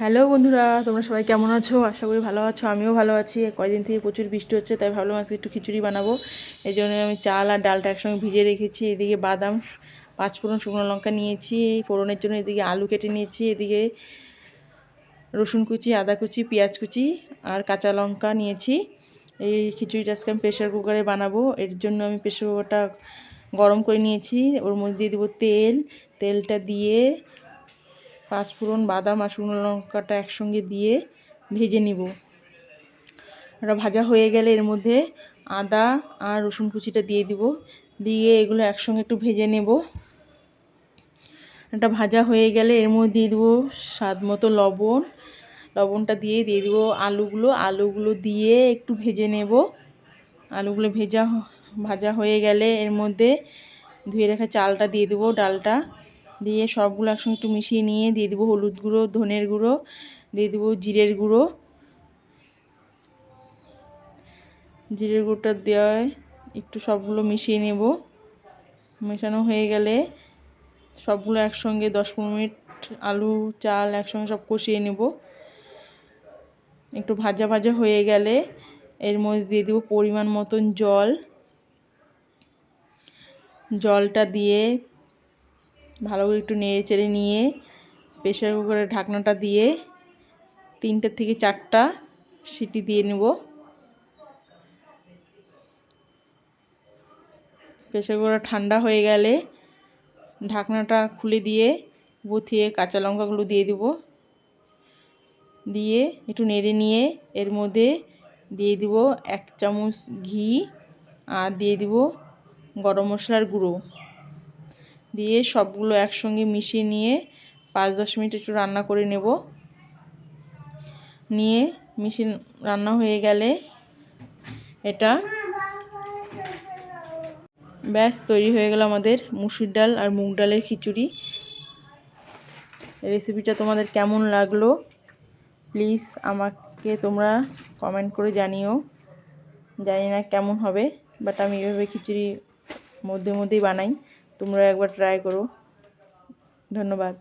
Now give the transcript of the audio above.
Hello বন্ধুরা, তোমরা সবাই কেমন আছো? আশা করি ভালো আছো, আমিও ভালো আছি। কয়দিন থেকে প্রচুর বৃষ্টি হচ্ছে, তাই ভাবলাম আজকে একটু খিচুড়ি বানাবো। এই জন্য আমি চাল আর ডালটা একসঙ্গে ভিজিয়ে রেখেছি, এদিকে বাদাম, পাঁচ ফোড়ন শুকনো লঙ্কা নিয়েছি, এই ফোড়নের জন্য এদিকে আলু কেটে নিয়েছি, এদিকে রসুন কুচি, আদা কুচি, পেঁয়াজ কুচি আর কাঁচা লঙ্কা নিয়েছি। এই খিচুড়িটা আজকে আমি প্রেশার কুকারে বানাবো, এর জন্য আমি প্রেশার কুকারটা গরম করে নিয়েছি, ওর মধ্যে দিয়ে দেবো তেল, তেলটা দিয়ে পাঁচফোড়ন বাদাম আর শুকনো লঙ্কাটা একসঙ্গে দিয়ে ভেজে নিব। ওটা ভাজা হয়ে গেলে এর মধ্যে আদা আর রসুন কুচিটা দিয়ে দিব। দিয়ে এগুলো একসঙ্গে একটু ভেজে নেব। এটা ভাজা হয়ে গেলে এর মধ্যে দিয়ে দেবো স্বাদ মতো লবণ। লবণটা দিয়ে দিয়ে দেবো আলুগুলো। আলুগুলো দিয়ে একটু ভেজে নেব। আলুগুলো ভেজা ভাজা হয়ে গেলে এর মধ্যে ধুয়ে রাখা চালটা দিয়ে দেবো ডালটা। দিয়ে সবগুলো একসঙ্গে একটু মিশিয়ে নিয়ে দিয়ে দেবো হলুদ গুঁড়ো, ধনের গুঁড়ো, দিয়ে দেবো জিরের গুঁড়ো। জিরের গুঁড়োটা দেওয়ায় একটু সবগুলো মিশিয়ে নেব। মেশানো হয়ে গেলে সবগুলো একসঙ্গে দশ পনেরো মিনিট আলু, চাল একসঙ্গে সব কষিয়ে নেব। একটু ভাজা ভাজা হয়ে গেলে এর মধ্যে দিয়ে দেবো পরিমাণ মতন জল। জলটা দিয়ে ভালো করে একটু নেড়ে চেড়ে নিয়ে প্রেশার কুকারের ঢাকনাটা দিয়ে তিনটা থেকে চারটা সিটি দিয়ে নেব। প্রেশার কুকার ঠান্ডা হয়ে গেলে ঢাকনাটা খুলে দিয়ে বুথিয়ে কাঁচা লঙ্কাগুলো দিয়ে দেব। দিয়ে একটু নেড়ে নিয়ে এর মধ্যে দিয়ে দিব এক চামচ ঘি আর দিয়ে দিব গরম মশলার গুঁড়ো। দিয়ে সবগুলো একসঙ্গে মিশিয়ে নিয়ে পাঁচ দশ মিনিট একটু রান্না করে নেব। নিয়ে মিশিয়ে রান্না হয়ে গেলে এটা ব্যাস, তৈরি হয়ে গেল আমাদের মুসুর ডাল আর মুগ ডালের খিচুড়ি। রেসিপিটা তোমাদের কেমন লাগল? প্লিজ আমাকে তোমরা কমেন্ট করে জানিও। জানি না কেমন হবে, বাট আমি এভাবে খিচুড়ি মধ্যে মধ্যেই বানাই। তোমরা একবার ট্রাই করো। ধন্যবাদ।